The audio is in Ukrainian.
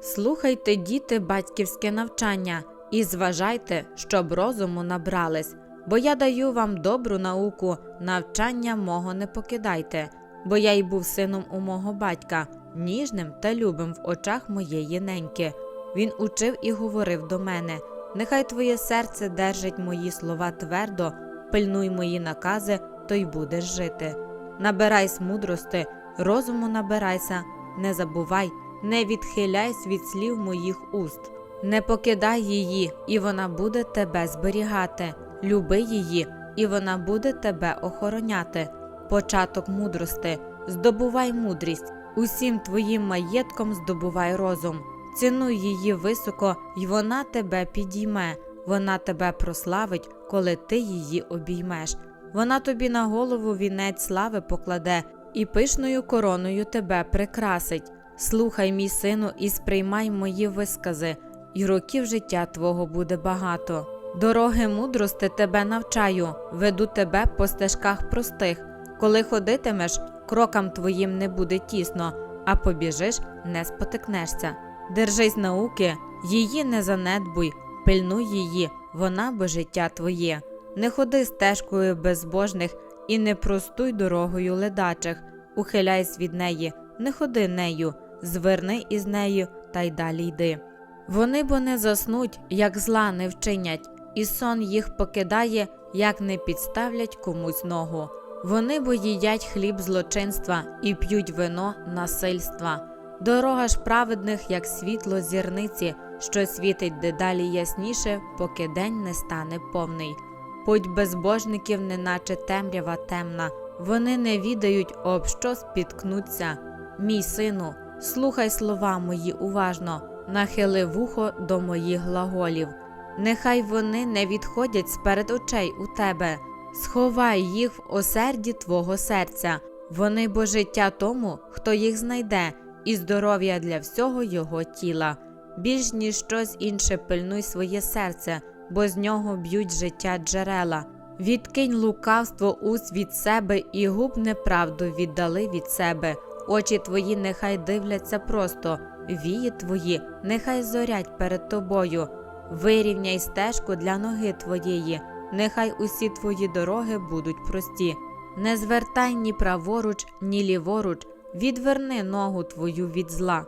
Слухайте, діти, батьківське навчання, і зважайте, щоб розуму набрались, бо я даю вам добру науку, навчання мого не покидайте, бо я й був сином у мого батька, ніжним та любим в очах моєї неньки. Він учив і говорив до мене: нехай твоє серце держить мої слова твердо, пильнуй мої накази, то й будеш жити. Набирайсь мудрости, розуму набирайся, не забувай, не відхиляйсь від слів моїх уст. Не покидай її, і вона буде тебе зберігати. Люби її, і вона буде тебе охороняти. Початок мудрости, здобувай мудрість, усім твоїм маєтком здобувай розум. Цінуй її високо, й вона тебе підійме, вона тебе прославить, коли ти її обіймеш. Вона тобі на голову вінець слави покладе і пишною короною тебе прикрасить. Слухай, мій сину, і сприймай мої вискази, і років життя твого буде багато. Дороги мудрости тебе навчаю, веду тебе по стежках простих. Коли ходитимеш, крокам твоїм не буде тісно, а побіжиш, не спотикнешся. Держись науки, її не занедбуй, пильнуй її, вона бо життя твоє. Не ходи стежкою безбожних і не простуй дорогою ледачих, ухиляйсь від неї, не ходи нею, зверни із нею та й далі йди. Вони бо не заснуть, як зла не вчинять, і сон їх покидає, як не підставлять комусь ногу. Вони бо їдять хліб злочинства і п'ють вино насильства. Дорога ж праведних, як світло зірниці, що світить дедалі ясніше, поки день не стане повний. Путь безбожників, неначе темрява темна, вони не відають, об що спіткнуться. Мій сину, слухай слова мої уважно, нахили вухо до моїх глаголів. Нехай вони не відходять сперед очей у тебе, сховай їх в осерді твого серця, вони бо життя тому, хто їх знайде, і здоров'я для всього його тіла. Більш ніж щось інше пильнуй своє серце, бо з нього б'ють життя джерела. Відкинь лукавство уст від себе і губ неправду віддали від себе. Очі твої нехай дивляться просто, вії твої нехай зорять перед тобою. Вирівняй стежку для ноги твоєї, нехай усі твої дороги будуть прості. Не звертай ні праворуч, ні ліворуч, відверни ногу твою від зла.